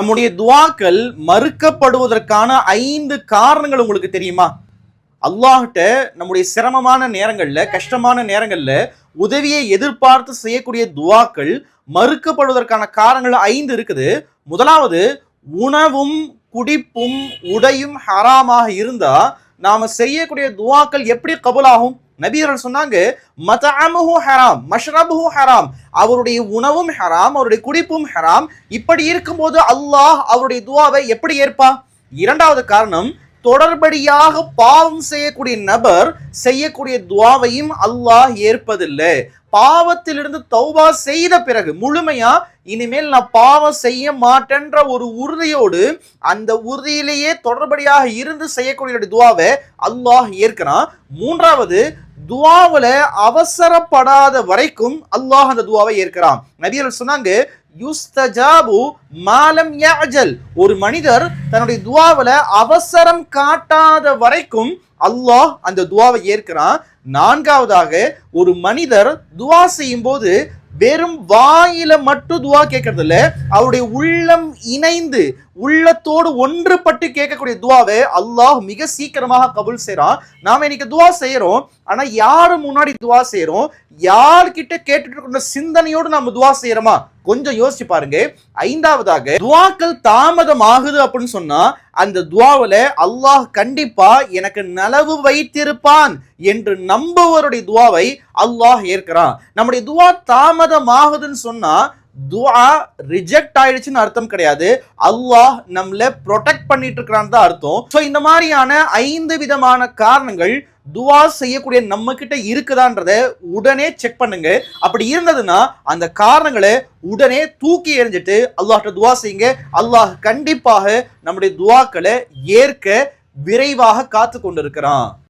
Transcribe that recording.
நம்முடைய துவாக்கள் மறுக்கப்படுவதற்கான ஐந்து காரணங்கள் உங்களுக்கு தெரியுமா? அல்லாஹ்கிட்ட நம்முடைய சிரமமான நேரங்களில் கஷ்டமான நேரங்களில் உதவியை எதிர்பார்த்து செய்யக்கூடிய துவாக்கள் மறுக்கப்படுவதற்கான காரணங்கள் ஐந்து இருக்குது. முதலாவது உணவும் குடிப்பும் உடையும் ஹராமாக இருந்தால் நாம் செய்யக்கூடிய துவாக்கள் எப்படி கபுலாகும்? நபியர்கள் சொன்னாங்க மதஅமுஹு ஹராம் மஷ்ரபுஹு ஹராம் அவருடைய உணவும் ஹராம் அவருடைய குடிப்பும் ஹராம். இப்படி இருக்கும்போது அல்லாஹ் அவருடைய துவாவை எப்படி ஏற்பா? இரண்டாவது காரணம் தொடர்படியாக பாவம் செய்யக்கூடிய நபர் செய்யக்கூடிய துவாவையும் அல்லாஹ் ஏற்பதில்லை. பாவத்திலிருந்து தௌபா செய்த பிறகு முழுமையா இனிமேல் நான் பாவம் செய்ய மாட்டேன்ற ஒரு உறுதியோடு அந்த உறுதியிலேயே தொடர்படியாக இருந்து செய்யக்கூடிய துவாவை அல்லாஹ் ஏற்கிறான். மூன்றாவது துவாவில் அவசரப்படாத வரைக்கும் அல்லாஹ் அந்த துவாவை ஏற்கிறான். நபியர்கள் சொன்னாங்க யுஸ்தஜாபு மாலம் யாஜல் ஒரு மனிதர் தன்னுடைய துவாவில் அவசரம் காட்டாத வரைக்கும் அல்லாஹ் அந்த துவாவை ஏற்கிறான். நான்காவதாக ஒரு மனிதர் துவா செய்யும் போது வெறும் வாயில மட்டும் துவா கேட்கறது இல்ல அவருடைய உள்ளம் இணைந்து உள்ளத்தோடு ஒன்றுபட்டு கேட்கக்கூடிய துவாவை அல்லாஹ் மிக சீக்கிரமாக கபூல் செய்கிறான் நாம் இன்னைக்கு துவா செய்கிறோம் ஆனால் யார் முன்னாடி துவா செய்கிறோம் யார்கிட்ட கேட்டுட்டு இருக்கிற சிந்தனையோடு நம்ம துவா செய்கிறோமா கொஞ்சம் யோசிச்சு பாருங்க. ஐந்தாவதாக துவாக்கள் தாமதம் ஆகுது அப்படின்னு சொன்னா அந்த துவாவில் அல்லாஹ் கண்டிப்பா எனக்கு நலவு வைத்திருப்பான் என்று நம்புவருடைய துவாவை அல்லாஹ் ஏற்கிறான். நம்முடைய துவா தாமதம் ஆகுதுன்னு சொன்னா துவா ரிஜெக்ட் ஆயிடுச்சுன்னு அர்த்தம் கிடையாது. அல்லாஹ் நம்மள ப்ரொடெக்ட் பண்ணிட்டு இருக்கிறான்னு தான் அர்த்தம். ஸோ இந்த மாதிரியான ஐந்து விதமான காரணங்கள் துவா செய்யக்கூடிய நம்ம கிட்ட இருக்குதான்றத உடனே செக் பண்ணுங்க. அப்படி இருந்ததுன்னா அந்த காரணங்களை உடனே தூக்கி எறிஞ்சிட்டு அல்லாஹ்ட்ட துவா செய்யுங்க. அல்லாஹ் கண்டிப்பாக நம்முடைய துவாக்களை ஏற்க விரைவாக காத்து கொண்டிருக்கிறான்